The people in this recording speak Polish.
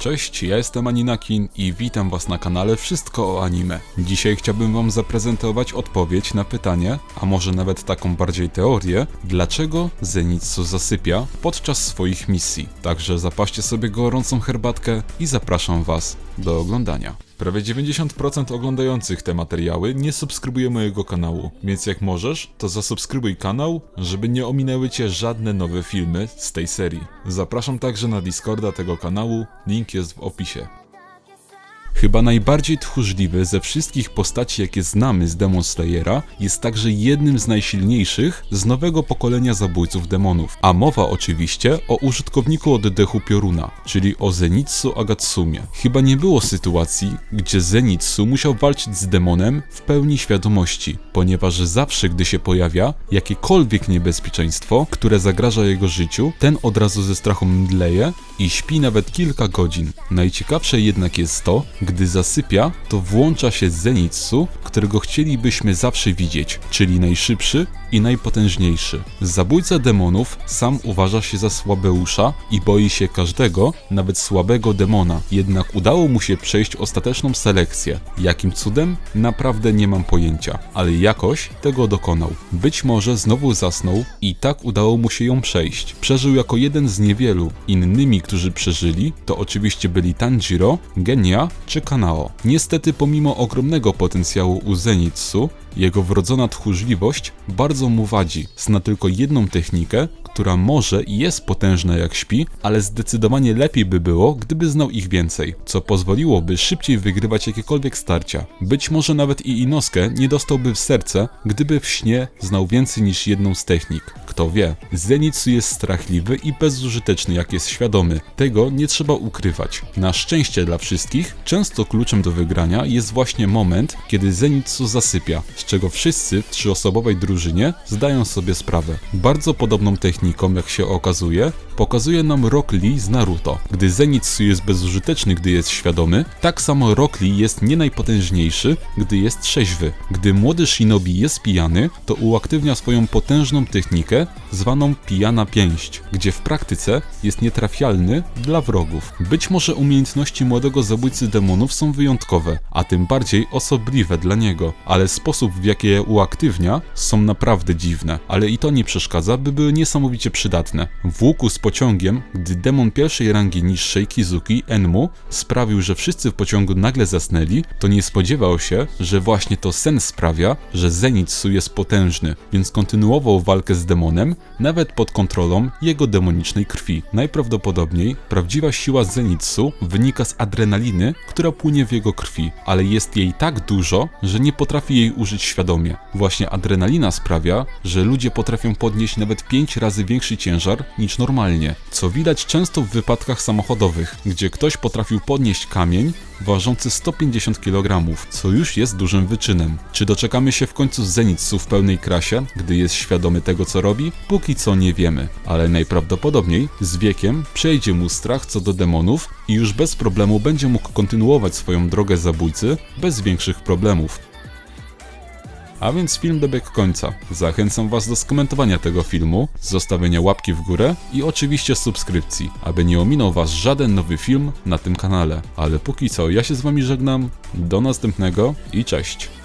Cześć, ja jestem Aninakin i witam was na kanale Wszystko o Anime. Dzisiaj chciałbym wam zaprezentować odpowiedź na pytanie, a może nawet taką bardziej teorię, dlaczego Zenitsu zasypia podczas swoich misji. Także zapaście sobie gorącą herbatkę i zapraszam was do oglądania. Prawie 90% oglądających te materiały nie subskrybuje mojego kanału, więc jak możesz, to zasubskrybuj kanał, żeby nie ominęły cię żadne nowe filmy z tej serii. Zapraszam także na Discorda tego kanału, link jest w opisie. Chyba najbardziej tchórzliwy ze wszystkich postaci, jakie znamy z Demon Slayera, jest także jednym z najsilniejszych z nowego pokolenia zabójców demonów. A mowa oczywiście o użytkowniku oddechu pioruna, czyli o Zenitsu Agatsumie. Chyba nie było sytuacji, gdzie Zenitsu musiał walczyć z demonem w pełni świadomości, ponieważ zawsze gdy się pojawia jakiekolwiek niebezpieczeństwo, które zagraża jego życiu, ten od razu ze strachu mdleje i śpi nawet kilka godzin. Najciekawsze jednak jest to, gdy zasypia, to włącza się Zenitsu, którego chcielibyśmy zawsze widzieć, czyli najszybszy i najpotężniejszy. Zabójca demonów sam uważa się za słabeusza i boi się każdego, nawet słabego demona. Jednak udało mu się przejść ostateczną selekcję. Jakim cudem? Naprawdę nie mam pojęcia, ale jakoś tego dokonał. Być może znowu zasnął i tak udało mu się ją przejść. Przeżył jako jeden z niewielu. Innymi, którzy przeżyli, to oczywiście byli Tanjiro, Genia czy Kanao. Niestety pomimo ogromnego potencjału u Zenitsu, jego wrodzona tchórzliwość bardzo mu wadzi. Zna tylko jedną technikę, która może i jest potężna jak śpi, ale zdecydowanie lepiej by było, gdyby znał ich więcej, co pozwoliłoby szybciej wygrywać jakiekolwiek starcia. Być może nawet i Inosuke nie dostałby w serce, gdyby w śnie znał więcej niż jedną z technik. Kto wie, Zenitsu jest strachliwy i bezużyteczny jak jest świadomy. Tego nie trzeba ukrywać. Na szczęście dla wszystkich, często kluczem do wygrania jest właśnie moment, kiedy Zenitsu zasypia, z czego wszyscy w trzyosobowej drużynie zdają sobie sprawę. Bardzo podobną techniką, jak się okazuje, pokazuje nam Rock Lee z Naruto. Gdy Zenitsu jest bezużyteczny, gdy jest świadomy, tak samo Rock Lee jest nie najpotężniejszy, gdy jest trzeźwy. Gdy młody Shinobi jest pijany, to uaktywnia swoją potężną technikę zwaną pijana pięść, gdzie w praktyce jest nietrafialny dla wrogów. Być może umiejętności młodego zabójcy demonów są wyjątkowe, a tym bardziej osobliwe dla niego, ale sposób w jaki je uaktywnia są naprawdę dziwne, ale i to nie przeszkadza, by były niesamowicie przydatne. W łuku z pociągiem, gdy demon pierwszej rangi niższej Kizuki, Enmu, sprawił, że wszyscy w pociągu nagle zasnęli, to nie spodziewał się, że właśnie to sen sprawia, że Zenitsu jest potężny, więc kontynuował walkę z demonem, nawet pod kontrolą jego demonicznej krwi. Najprawdopodobniej prawdziwa siła Zenitsu wynika z adrenaliny, która płynie w jego krwi, ale jest jej tak dużo, że nie potrafi jej użyć świadomie. Właśnie adrenalina sprawia, że ludzie potrafią podnieść nawet 5 razy większy ciężar niż normalnie, co widać często w wypadkach samochodowych, gdzie ktoś potrafił podnieść kamień ważący 150 kg, co już jest dużym wyczynem. Czy doczekamy się w końcu Zenitsu w pełnej krasie, gdy jest świadomy tego co robi? Póki co nie wiemy, ale najprawdopodobniej z wiekiem przejdzie mu strach co do demonów i już bez problemu będzie mógł kontynuować swoją drogę zabójcy bez większych problemów. A więc film dobiegł końca. Zachęcam Was do skomentowania tego filmu, zostawienia łapki w górę i oczywiście subskrypcji, aby nie ominął Was żaden nowy film na tym kanale. Ale póki co, ja się z Wami żegnam, do następnego i cześć.